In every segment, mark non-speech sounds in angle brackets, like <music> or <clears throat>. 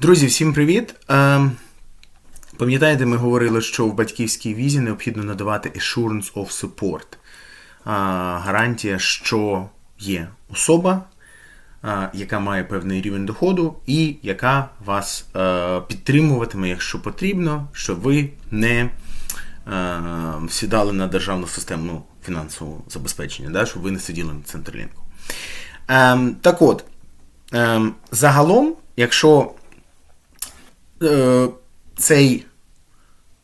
Друзі, всім привіт! Е, Пам'ятаєте, ми говорили, що в батьківській візі необхідно надавати assurance of support. Гарантія, що є особа, яка має певний рівень доходу, і яка вас е, підтримуватиме, якщо потрібно, щоб ви не е, сідали на державну систему фінансового забезпечення, да, щоб ви не сиділи на централінку. Е, так от, е, загалом, якщо е, цей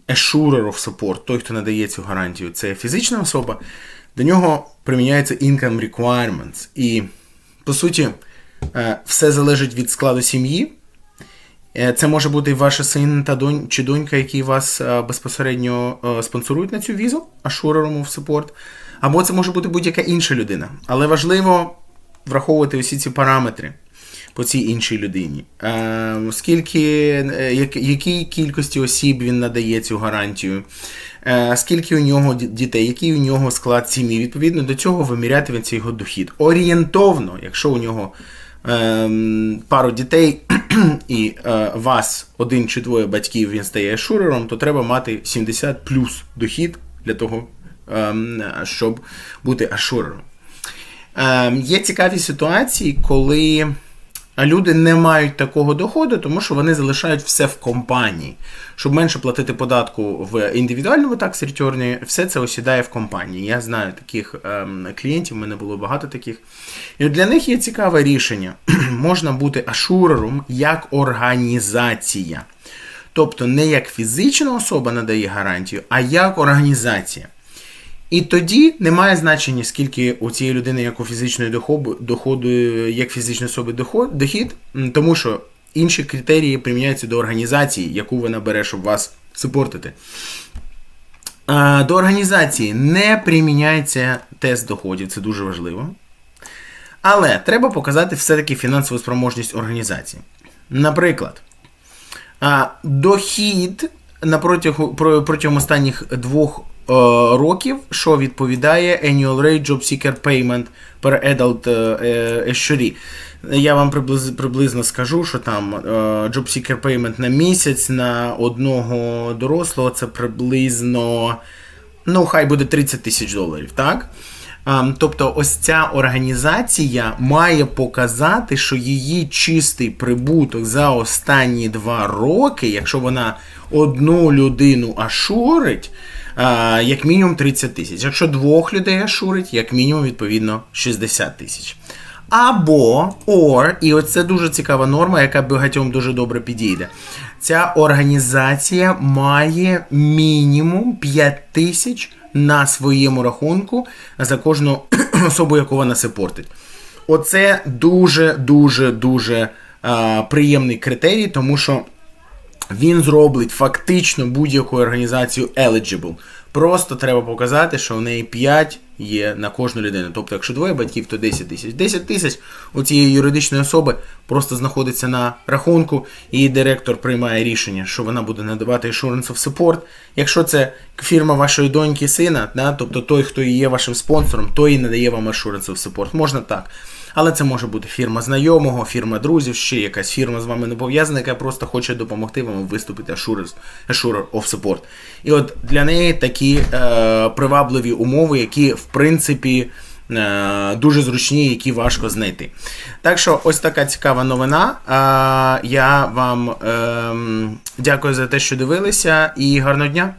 assurer of support, той, хто надає цю гарантію, це фізична особа, до нього приміняється income requirements. І, по суті, е, все залежить від складу сім'ї. Е, Це може бути ваш син та донь, чи донька, які вас е, безпосередньо е, спонсорують на цю візу, ашурером в support, або це може бути будь-яка інша людина. Але важливо враховувати усі ці параметри по цій іншій людині. Е, Скільки, е, як, якій кількості осіб він надає цю гарантію, е, скільки у нього дітей, який у нього склад сім'ї. Відповідно до цього вимірятиметься його дохід. Орієнтовно, якщо у нього ем, пару дітей <clears throat> і е, вас один чи двоє батьків він стає шурером, то треба мати 70 плюс дохід для того, ем, щоб бути ашурером. Ем, є цікаві ситуації, коли люди не мають такого доходу, тому що вони залишають все в компанії. Щоб менше платити податку в індивідуальному такс ретерні, все це осідає в компанії. Я знаю таких ем, клієнтів, в мене було багато таких. І для них є цікаве рішення. <clears throat> Можна бути ашурером як організація. Тобто не як фізична особа надає гарантію, а як організація. І тоді немає значення, скільки у цієї людини, як у фізичної доходу, доходу як фізичної особи доход, дохід, тому що інші критерії приміняються до організації, яку вона бере, щоб вас супортити. До організації не приміняється тест доходів, це дуже важливо. Але треба показати все-таки фінансову спроможність організації. Наприклад, дохід на протягу, протягом останніх двох е, років, що відповідає Annual Rate Job Seeker Payment per Adult е, Assuree. Я вам приблиз, приблизно скажу, що там е, Job Seeker Payment на місяць на одного дорослого це приблизно, ну, хай буде 30 тисяч доларів, так? Ем, Тобто, ось ця організація має показати, що її чистий прибуток за останні два роки, якщо вона одну людину ашурить, е, як мінімум 30 тисяч. Якщо двох людей ашурить, як мінімум, відповідно, 60 тисяч. Або or, і оце дуже цікава норма, яка багатьом дуже добре підійде. Ця організація має мінімум 5 тисяч на своєму рахунку за кожну <clears throat> особу, яку вона сепортить. Оце дуже дуже приємний критерій, тому що він зробить фактично будь-яку організацію eligible. Просто треба показати, що в неї 5 є на кожну людину. Тобто, якщо двоє батьків, то 10 тисяч. 10 тисяч у цієї юридичної особи просто знаходиться на рахунку, і директор приймає рішення, що вона буде надавати assurance of support. Якщо це фірма вашої доньки, сина, да, тобто той, хто є вашим спонсором, той і надає вам assurance of support. Можна так. Але це може бути фірма знайомого, фірма друзів, ще якась фірма з вами не пов'язана, яка просто хоче допомогти вам виступити assurance, assurer of support. І от для неї такі е, привабливі умови, які в принципі е, дуже зручні, які важко знайти. Так що ось така цікава новина. Е, я вам е, дякую за те, що дивилися, і гарного дня!